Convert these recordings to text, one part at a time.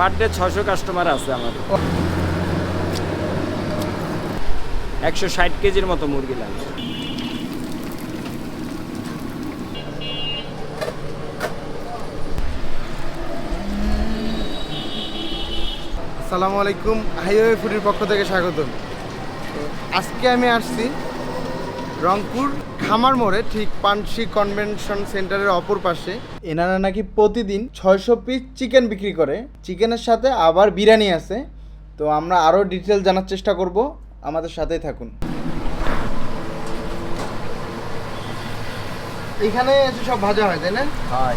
Per day ছশো customer আছে আমাদের একশো ষাট কেজির মতো মুরগি লাগে। আসসালামু আলাইকুম, হাইওয়ে ফুডের পক্ষ থেকে স্বাগত আজকে আমি আসছি রংপুর খামার মোড়ে ঠিক পানসি কনভেনশন সেন্টারের অপর পাশে। এনারা নাকি প্রতিদিন ছয়শো পিস চিকেন বিক্রি করে। চিকেনের সাথে আবার বিরিয়ানি আছে। তো আমরা আরও ডিটেল জানার চেষ্টা করব। আমাদের সাথেই থাকুন। এখানে এসে সব ভাজা হয় তাই না? হয়।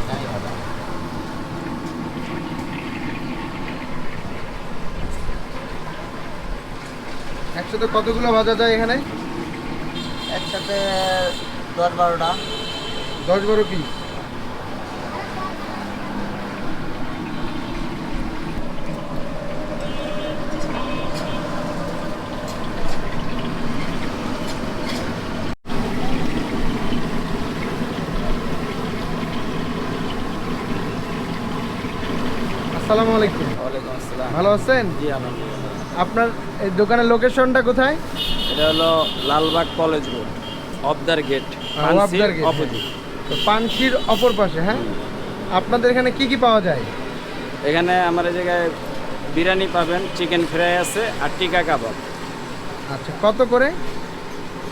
একসাথে কতগুলো ভাজা যায় এখানে? একসাথে দশ বারোটা। দশ বারো পিস আসসালামু আলাইকুম। ওয়ালাইকুম আসসালাম। ভালো আছেন? জি আলহামদুলিল্লাহ। আপনার এই দোকানের লোকেশনটা কোথায়? এটা হলো লালবাগ কলেজ রোড অবদার গেট ওয়াবদার গেট, অপোজিট তো পানশির অপর পাশে হ্যাঁ? আপনাদের এখানে কি কি পাওয়া যায়? এখানে আমার এই জায়গায় বিরিয়ানি পাবেন চিকেন ফ্রাই আছে আর টিকা কাবাব আচ্ছা কত করে?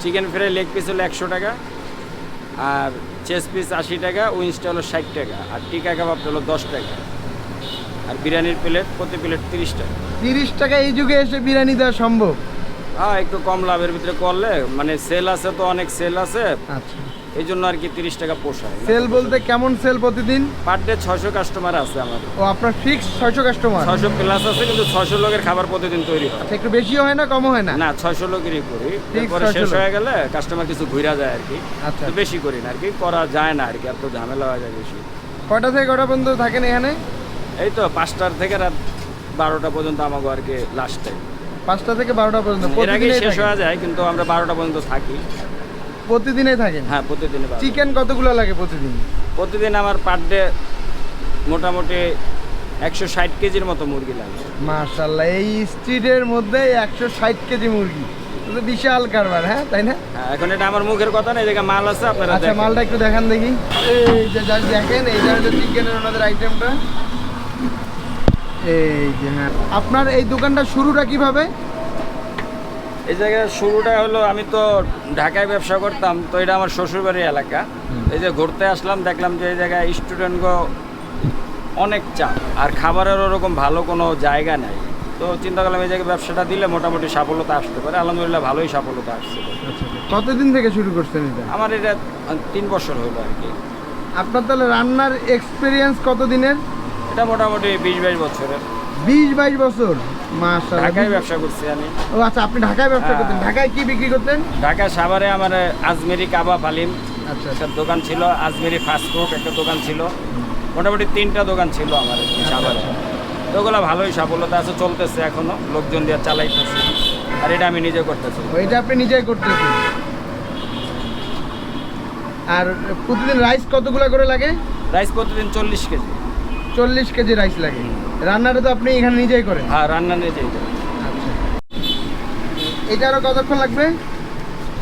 চিকেন ফ্রাই লেগ পিস হলো একশো টাকা আর চেস পিস আশি টাকা উইংসটা হলো ষাট টাকা আর টিকা কাবাবটা হলো দশ টাকা। আর বিরিয়ানির প্লেট প্রতি প্লেট তিরিশ টাকা। তিরিশ টাকা এই যুগে এসে বিরিয়ানি দেওয়া সম্ভব? হ্যাঁ একটু কম লাভের ভিতরে করলে মানে সেল আছে তো অনেক সেল আছে। আচ্ছা। এই জন্য আর কি তিরিশ টাকা পোষায়। সেল বলতে কেমন সেল প্রতিদিন? পার ডে ছশো কাস্টমার আছে আমাদের ও আপনার ফিক্স ছয়শো কাস্টমার ছশো প্লাস আছে কিন্তু ছশো লোকের খাবার প্রতিদিন তৈরি হয়। আচ্ছা একটু বেশিও হয় না কমও হয় না? না ছয়শো লোকেরই করি। তারপরে শেষ হয়ে গেলে কাস্টমার কিছু ঘুরা যায় আর কি। আচ্ছা। বেশি করি না আর কি করা যায় না আর কি এত ঝামেলা হয়ে যায় বেশি। কয়টা থেকে কয়টা পর্যন্ত থাকেন এখানে? এই তো পাঁচটার থেকে রাত বারোটা পর্যন্ত আমাকে আর কি লাস্ট টাইম পাঁচটা থেকে বারোটা পর্যন্ত। এর আগে শেষ? হয়ে যায় কিন্তু আমরা বারোটা পর্যন্ত থাকি। প্রতিদিনই থাকেন? হ্যাঁ প্রতিদিন চিকেন কতগুলো লাগে প্রতিদিন? প্রতিদিন আমার পার ডে মোটামুটি একশো ষাট কেজির মতো মুরগি লাগে। মার্শাল্লাহ এই স্ট্রিটের মধ্যে একশো ষাট কেজি মুরগি। বিশাল কারবার হ্যাঁ তাই না? হ্যাঁ, এখন এটা আমার মুখের কথা না এই জায়গায় মাল আছে আপনারা আচ্ছা মালটা একটু দেখান দেখি। এই যে যা দেখেন এইটা হচ্ছে চিকেনের ওনাদের আইটেমটা এই যে হ্যাঁ। আপনার এই দোকানটা শুরুটা কীভাবে? এই জায়গায় শুরুটা হলো আমি তো ঢাকায় ব্যবসা করতাম তো এটা আমার শ্বশুরবাড়ির এলাকা। এই যে ঘুরতে আসলাম দেখলাম যে এই জায়গায় স্টুডেন্টগো অনেক চাপ আর খাবারের ওরকম ভালো কোনো জায়গা নেই। তো চিন্তা করলাম এই জায়গায় ব্যবসাটা দিলে মোটামুটি সাফল্যতা আসতে পারে। আলহামদুলিল্লাহ ভালোই সাফল্যতা আসছে। কতদিন থেকে শুরু করছেন এটা? আমার এটা তিন বছর হলো আর কি। আপনার তাহলে রান্নার এক্সপিরিয়েন্স কতদিনের? এটা মোটামুটি বিশ বাইশ বছরের। বিশ বাইশ বছর? ঢাকায় ব্যবসা করছি আমি। ও আচ্ছা আপনি ঢাকায় ব্যবসা হ্যাঁ। করতেন। ঢাকায় কি বিক্রি করতেন? ঢাকা সাভারে আমার আজমেরি কাবাব হালিম। আচ্ছা। একটা দোকান ছিল আজমেরি ফাস্টফুড একটা দোকান ছিল। মোটামুটি তিনটা দোকান ছিল আমার সাভারে। তো ওগুলো ভালোই সাফল্যতা আছে চলতেছে এখনও লোকজন দিয়ে চালাইতেছে। আর এটা আমি নিজে করতেছি। এটা আপনি নিজেই করতেছেন। আর প্রতিদিন রাইস কতগুলো করে লাগে? রাইস প্রতিদিন চল্লিশ কেজি। চল্লিশ কেজি রাইস লাগে। রান্নাটা তো আপনি এখানে নিজেই করেন। হ্যাঁ রান্না নিজেই করেন আচ্ছা। এটা আরও কতক্ষণ লাগবে?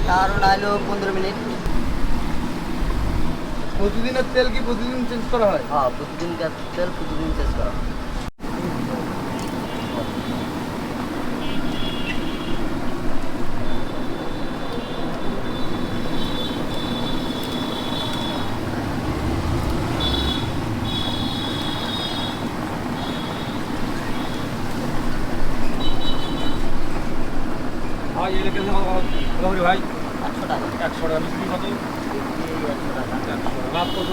তার নাইলো পনেরো মিনিট। প্রতিদিনের তেল কি প্রতিদিন চেঞ্জ করা হয়? হ্যাঁ প্রতিদিন তেল প্রতিদিন চেঞ্জ করা ভাই? একশো টাকা। একশো টাকা। বিক্রি কত? লাভ কত?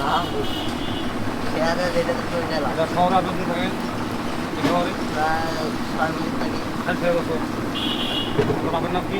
লাভ দাওয়া করতে থাকেন প্রায় ছয় মিনিট আপনার নাম কি?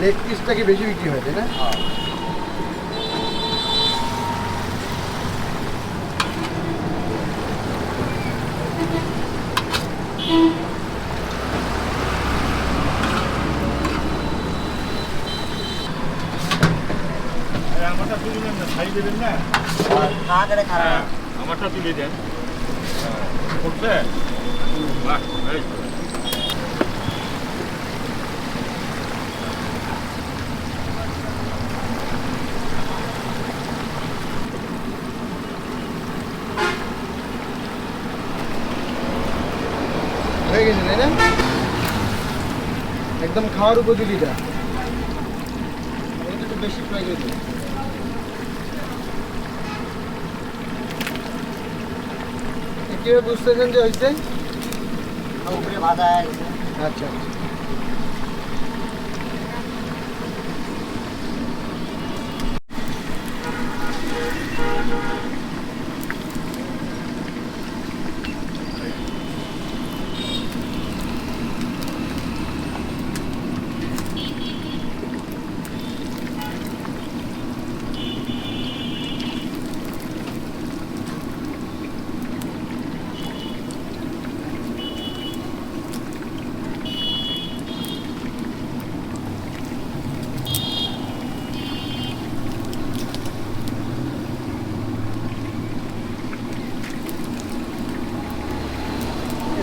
লেগ পিসটা কি বেশি বিক্রি হয় তাই না? আমারটা তুলে না ছাই দেবেন না? আর খাওয়া করে হ্যাঁ আমারটা তুলে দেন। করছে? বাহ এই তো। হয়ে গেছে তাই না একদম খাওয়ার উপযোগীটা বেশি কীভাবে বুঝতেছেন যে হয়েছে হয়ে আচ্ছা আচ্ছা।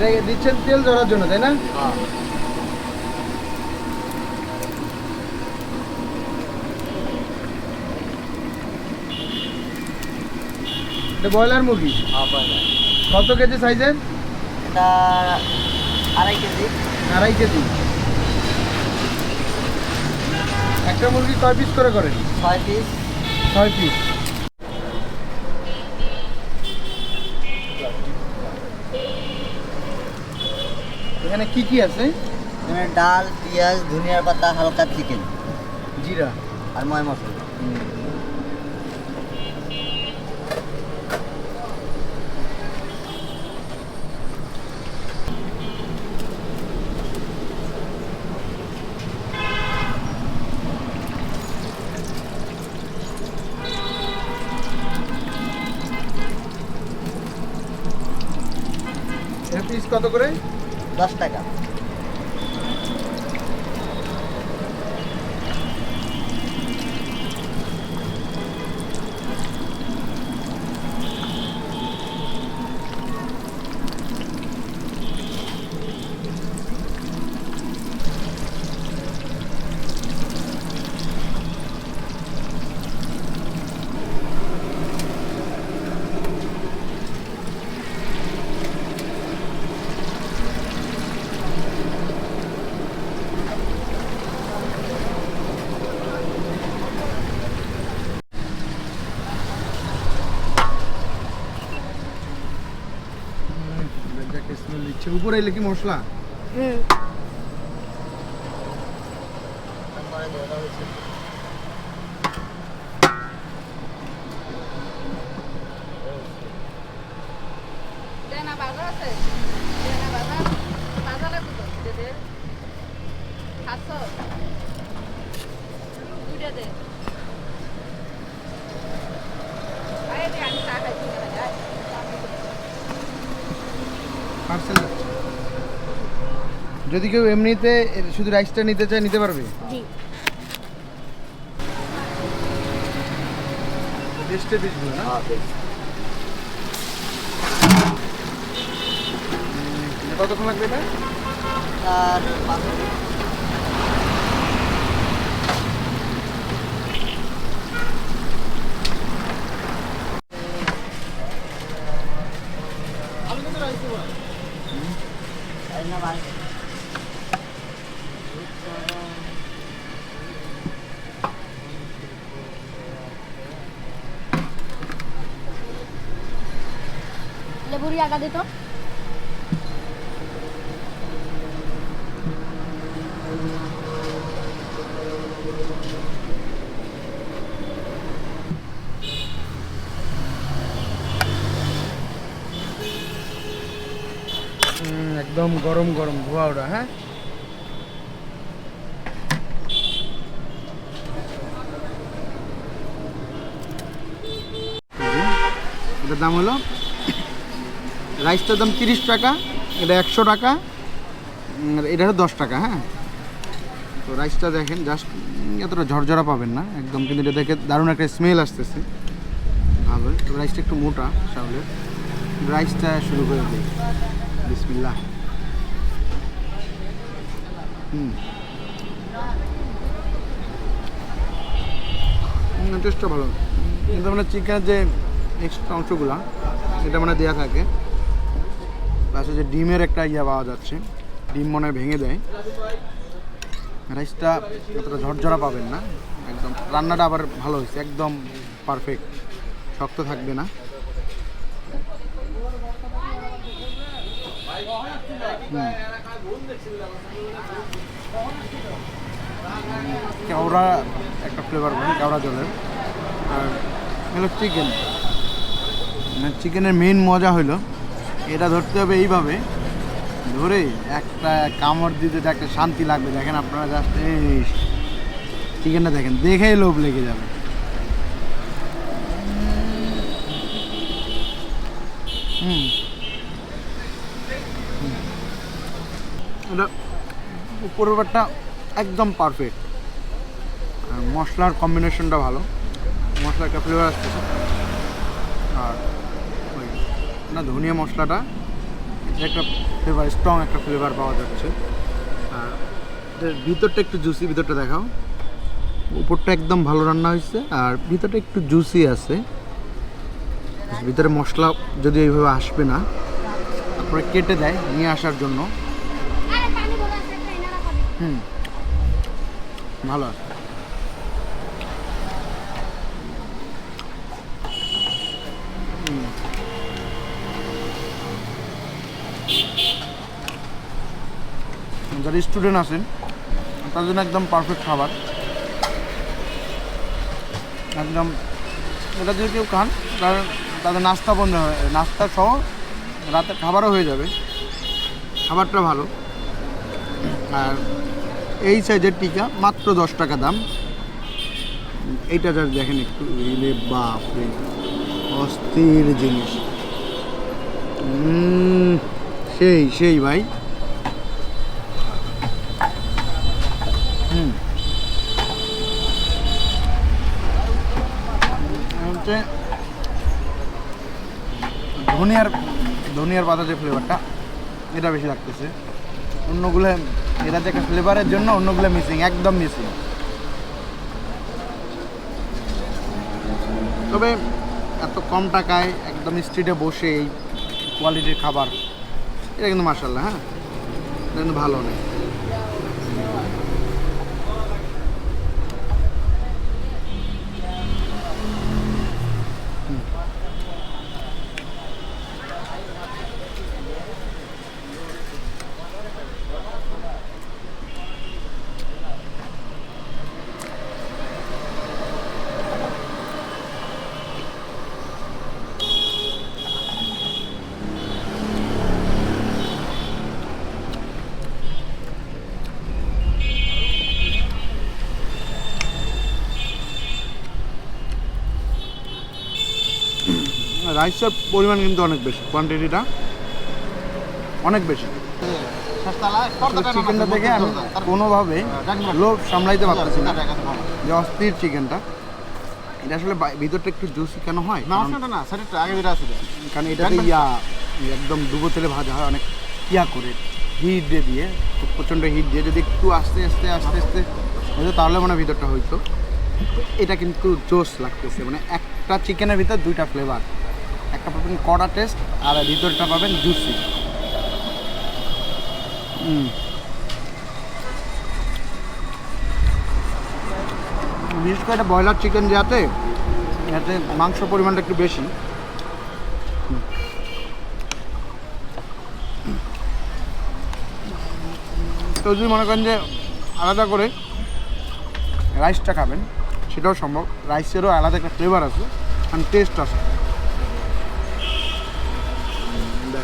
এটা দিচ্ছেন তেল ধরার জন্য তাই না? হ্যাঁ। ব্রয়লার মুরগি? হ্যাঁ কত কেজি সাইজের? এটা আড়াই কেজি। আড়াই কেজি। একটা মুরগি কয় পিস করে করেন? ছয় পিস। ছয় পিস। এখানে কি কি আছে? এখানে ডাল পেঁয়াজ ধনিয়ার পাতা হালকা চিকেন। জিরা। আর ময় মশলা। দশ টাকা স্মেল দিচ্ছে উপরে এলে কি মশলা? তারপরে দেওয়া হয়েছে দেনা বাজার আছে দেনা বাজার বাজারে কত দেদের সাতশো দুইটা দে আরে দে আমি চা খাইছি না যাই পার্সেল যদি কেউ এমনিতে শুধু রাইসটা নিতে চায় নিতে পারবে? জি। বেস্টে পিসগুলো না? হ্যাঁ এটা কতক্ষণ লাগবে এটা। আর थोड़ी आगा दे একদম গরম গরম ধোয়া ওটা হ্যাঁ? দাম হলো? রাইসটার দাম তিরিশ টাকা, এটা একশো টাকা এটা দশ টাকা হ্যাঁ? তো রাইসটা দেখেন জাস্ট এতটা ঝরঝরা পাবেন না, একদম, কিন্তু এটা দেখে দারুণ একটা স্মেল আসতেছে। ভালো, তো রাইসটা একটু মোটা চাউলের। রাইসটা শুরু করে দিই। বিসমিল্লাহ। হুম। টেস্টটা ভালো। কিন্তু মানে চিকেনের যে এক্সট্রা অংশগুলো, এটা মানে দেওয়া থাকে। পাশে যে ডিমের একটা ইয়া পাওয়া যাচ্ছে। ডিম মনে ভেঙে দেয় রাইসটা এতটা ঝরঝরা পাবেন না। একদম রান্নাটা আবার ভালো হয়েছে, একদম পারফেক্ট শক্ত থাকবে না। কেওড়া একটা ফ্লেভার পাবেন কেওড়া জলের। আর চিকেন চিকেনের মেন মজা হলো এটা ধরতে হবে এইভাবে। ধরে একটা কামড় দিতে একটা শান্তি লাগবে। দেখেন আপনারা জাস্ট এই চিকেনটা দেখেন, দেখেই লোভ লেগে যাবে। হুম। এটা ব্যাপারটা একদম পারফেক্ট মশলার কম্বিনেশনটা ভালো। মশলা একটা ফ্লেভার আসতেছে। আর না ধনিয়া মশলাটা। এটা একটা ফ্লেভার স্ট্রং একটা ফ্লেভার পাওয়া যাচ্ছে। আর এটার ভিতরটা একটু জুসি ভিতরটা দেখাও। উপরটা একদম ভালো রান্না হয়েছে আর ভিতরটা একটু জুসি আছে। ভিতরে মশলা যদি এইভাবে আসবে না তারপরে কেটে দেয় নিয়ে আসার জন্য। হুম। ভালো আছে। যারা স্টুডেন্ট আছেন তার জন্য একদম পারফেক্ট খাবার। একদম, এটা যদি কেউ খান তাহলে তাদের নাস্তা বন্ধ হয়, নাস্তা সহ রাতে খাবারও হয়ে যাবে। খাবারটা ভালো। আর এই সাইজের টিকা মাত্র দশ টাকা দাম। এইটা যার দেখেন একটু রে বাপ রে অস্থির জিনিস। সেই সেই ভাই হুম হচ্ছে ধনিয়ার ধনিয়ার পাতা যে ফ্লেভারটা এটা বেশি লাগতেছে। অন্যগুলো, এটা যে ফ্লেভারের জন্য অন্যগুলো মিসিং একদম মিসিং তবে এত কম টাকায় একদম স্ট্রিটে বসে এই কোয়ালিটির খাবার, এটা কিন্তু মার্শাল্লাহ হ্যাঁ? এটা কিন্তু ভালো নেই রাইসের পরিমাণ কিন্তু অনেক বেশি কোয়ান্টিটিটা অনেক বেশি। চিকেনটা দেখে আমি কোনোভাবে লোভ সামলাইতে পারতেছি না। যে অস্থির চিকেনটা এটা আসলে ভিতরটা একটু জুসি কেন হয়? কারণ- না সেটা আগে যেটা আছে কারণ এটাতে ইয়া একদম ডুবো তেলে ভাজা হয় অনেক ইয়া করে হিট দিয়ে দিয়ে খুব প্রচণ্ড হিট দিয়ে। যদি একটু আস্তে আস্তে আস্তে আস্তে হয়তো তাহলে মানে ভিতরটা হইতো। এটা কিন্তু জোস লাগতেছে মানে একটা চিকেনের ভিতর দুইটা ফ্লেভার একটা পাবেন কড়া টেস্ট আর ভিতরটা পাবেন জুসি। বিশেষ করে ব্রয়লার চিকেন যাতে এতে মাংস পরিমাণটা একটু বেশি। তো যদি মনে করেন যে আলাদা করে রাইসটা খাবেন, সেটাও সম্ভব। রাইসেরও আলাদা একটা ফ্লেভার আছে আর টেস্ট আছে।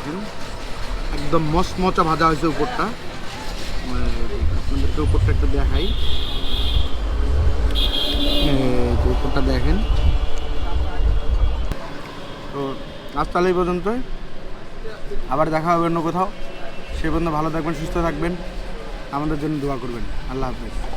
দেখেন একদম মচমচা ভাজা হয়েছে উপরটা। মানে আপনাদেরকে উপরটা একটু দেখাই। উপরটা দেখেন। তো আজ তাহলে এই পর্যন্তই। আবার দেখা হবে অন্য কোথাও। সে পর্যন্ত ভালো থাকবেন, সুস্থ থাকবেন। আমাদের জন্য দোয়া করবেন। আল্লাহ হাফেজ।